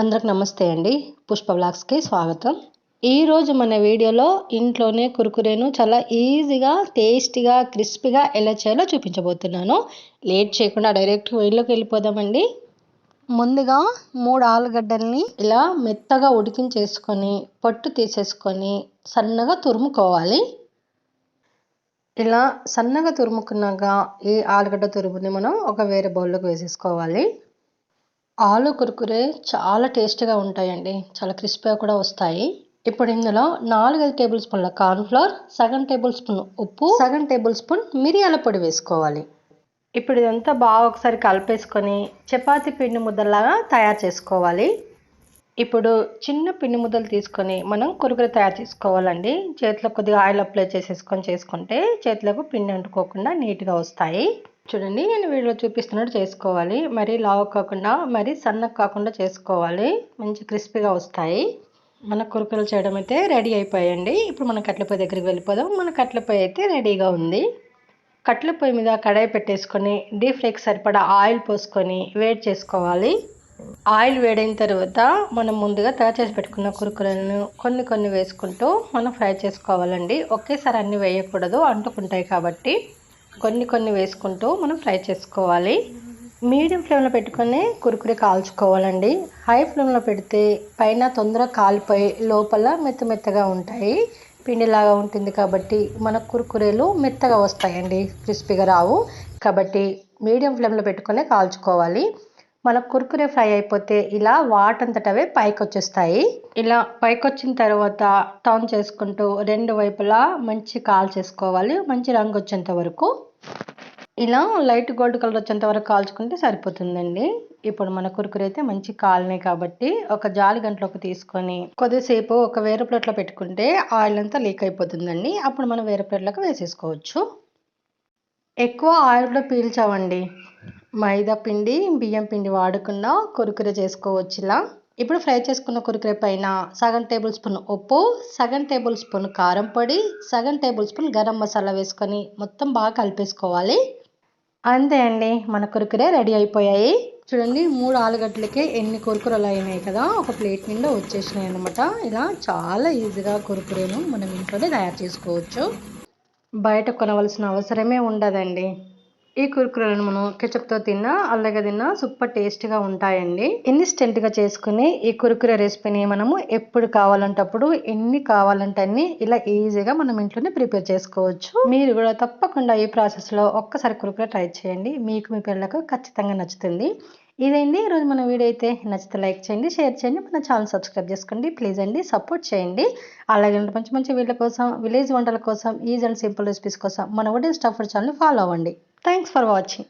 అందరికి నమస్తే అండి. పుష్ప బ్లాగ్స్కి స్వాగతం. ఈరోజు మన వీడియోలో ఇంట్లోనే కురుకురేను చాలా ఈజీగా టేస్టీగా క్రిస్పీగా ఎలా చేయాలో చూపించబోతున్నాను. లేట్ చేయకుండా డైరెక్ట్ వీడియోకి వెళ్ళిపోదామండి. ముందుగా మూడు ఆలుగడ్డల్ని ఇలా మెత్తగా ఉడికించేసుకొని పట్టు తీసేసుకొని సన్నగా తురుముకోవాలి. ఇలా సన్నగా తురుముకున్నాక ఈ ఆలుగడ్డ తురుముని మనం ఒక వేరే బౌల్లోకి వేసేసుకోవాలి. ఆలు కురుకురే చాలా టేస్టీగా ఉంటాయండి. చాలా క్రిస్పీగా కూడా వస్తాయి. ఇప్పుడు ఇందులో నాలుగైదు టేబుల్ స్పూన్ల కార్న్ఫ్లవర్ సగం టేబుల్ స్పూన్ ఉప్పు సగం టేబుల్ స్పూన్ మిరియాల పొడి వేసుకోవాలి. ఇప్పుడు ఇదంతా బాగా ఒకసారి కలిపేసుకొని చపాతి పిండి ముద్దలాగా తయారు చేసుకోవాలి. ఇప్పుడు చిన్న పిండి ముద్దలు తీసుకొని మనం కురుకురే తయారు చేసుకోవాలండి. చేతిలో కొద్దిగా ఆయిల్ అప్లై చేసేసుకొని చేసుకుంటే చేతులకు పిండి అంటుకోకుండా నీట్గా వస్తాయి. చూడండి నేను వీడియో చూపిస్తున్నట్టు చేసుకోవాలి. మరీ లావు కాకుండా మరీ సన్నగా కాకుండా చేసుకోవాలి. మంచి క్రిస్పీగా వస్తాయి. మన కురుకులు చేయడం అయితే రెడీ అయిపోయాయండి ఇప్పుడు మన కట్ల పొయ్యి దగ్గరికి వెళ్ళిపోదాం. మన కట్ల పొయ్యి అయితే రెడీగా ఉంది. కట్ల పొయ్యి మీద కడాయి పెట్టేసుకొని డీప్ ఫ్రైకి సరిపడా ఆయిల్ పోసుకొని వేడి చేసుకోవాలి. ఆయిల్ వేడైన తర్వాత మనం ముందుగా తయారు చేసి పెట్టుకున్న కురుకులను కొన్ని కొన్ని వేసుకుంటూ మనం ఫ్రై చేసుకోవాలండి. ఒకేసారి అన్నీ వేయకూడదు అంటుకుంటాయి కాబట్టి. కొన్ని కొన్ని వేసుకుంటూ మనం ఫ్రై చేసుకోవాలి. మీడియం ఫ్లేమ్లో పెట్టుకొని కురుకురి కాల్చుకోవాలండి. హై ఫ్లేమ్లో పెడితే పైన తొందరగా కాలిపోయి లోపల మెత్త మెత్తగా ఉంటాయి. పిండిలాగా ఉంటుంది కాబట్టి మన కురుకురేలు మెత్తగా వస్తాయండి. క్రిస్పీగా రావు. కాబట్టి మీడియం ఫ్లేమ్లో పెట్టుకొని కాల్చుకోవాలి. మన కుర్కురే ఫ్రై అయిపోతే ఇలా వాటంతటవే పైకి వచ్చేస్తాయి ఇలా పైకి వచ్చిన తర్వాత టర్న్ చేసుకుంటూ రెండు వైపులా మంచి కాల్ చేసుకోవాలి. మంచి రంగు వచ్చేంత వరకు. ఇలా లైట్ గోల్డ్ కలర్ వచ్చేంత వరకు కాల్చుకుంటే సరిపోతుందండి. ఇప్పుడు మన కురుకురు అయితే మంచి కాలనే కాబట్టి ఒక జాలి గంటలోకి తీసుకొని కొద్దిసేపు ఒక వేరే ప్లేట్లో పెట్టుకుంటే ఆయిల్ అంతా లీక్ అయిపోతుందండి. అప్పుడు మనం వేరే ప్లేట్లోకి వేసేసుకోవచ్చు. ఎక్కువ ఆయిల్లో పీల్చామండి. మైదా పిండి బియ్యం పిండి వాడకుండా కురుకుర చేసుకోవచ్చు ఇలా ఇప్పుడు ఫ్రై చేసుకున్న కురుకుర పైన సగం టేబుల్ స్పూన్ ఉప్పు సగం టేబుల్ స్పూన్ కారం పొడి సగం టేబుల్ స్పూన్ గరం మసాలా వేసుకొని మొత్తం బాగా కలిపేసుకోవాలి. అంతే అండి మన కురుకురే రెడీ అయిపోయాయి. చూడండి మూడు ఆలుగడ్డలకే ఎన్ని కురుకురలు అయినాయి కదా ఒక ప్లేట్ నిండా వచ్చేసినాయి అనమాట ఇలా చాలా ఈజీగా కురుకురేను మనం ఇంట్లోనే తయారు చేసుకోవచ్చు. బయట కొనవలసిన అవసరమే ఉండదండి. ఈ కురుకురలను మనం కెచప్తో తిన్నా అలాగే తిన్నా సూపర్ టేస్ట్గా ఉంటాయండి. ఇన్స్టెంట్గా చేసుకుని ఈ కురుకుర రెసిపీని మనము ఎప్పుడు కావాలంటప్పుడు ఎన్ని కావాలంటే అన్ని ఇలా ఈజీగా మనం ఇంట్లోనే ప్రిపేర్ చేసుకోవచ్చు. మీరు కూడా తప్పకుండా ఈ ప్రాసెస్లో ఒక్కసారి కురుకుర ట్రై చేయండి. మీకు మీ పిల్లలకు ఖచ్చితంగా నచ్చుతుంది. ఇదండి ఈరోజు మన వీడియో అయితే నచ్చితే లైక్ చేయండి షేర్ చేయండి మన ఛానల్ సబ్స్క్రైబ్ చేసుకోండి. ప్లీజ్ అండి సపోర్ట్ చేయండి. అలాగే మంచి మంచి వీళ్ళ కోసం విలేజ్ వంటల కోసం ఈజీ అండ్ సింపుల్ రెసిపీస్ కోసం మన వుడెన్ స్టఫర్ ఛానల్ ఫాలో అవ్వండి. Thanks for watching.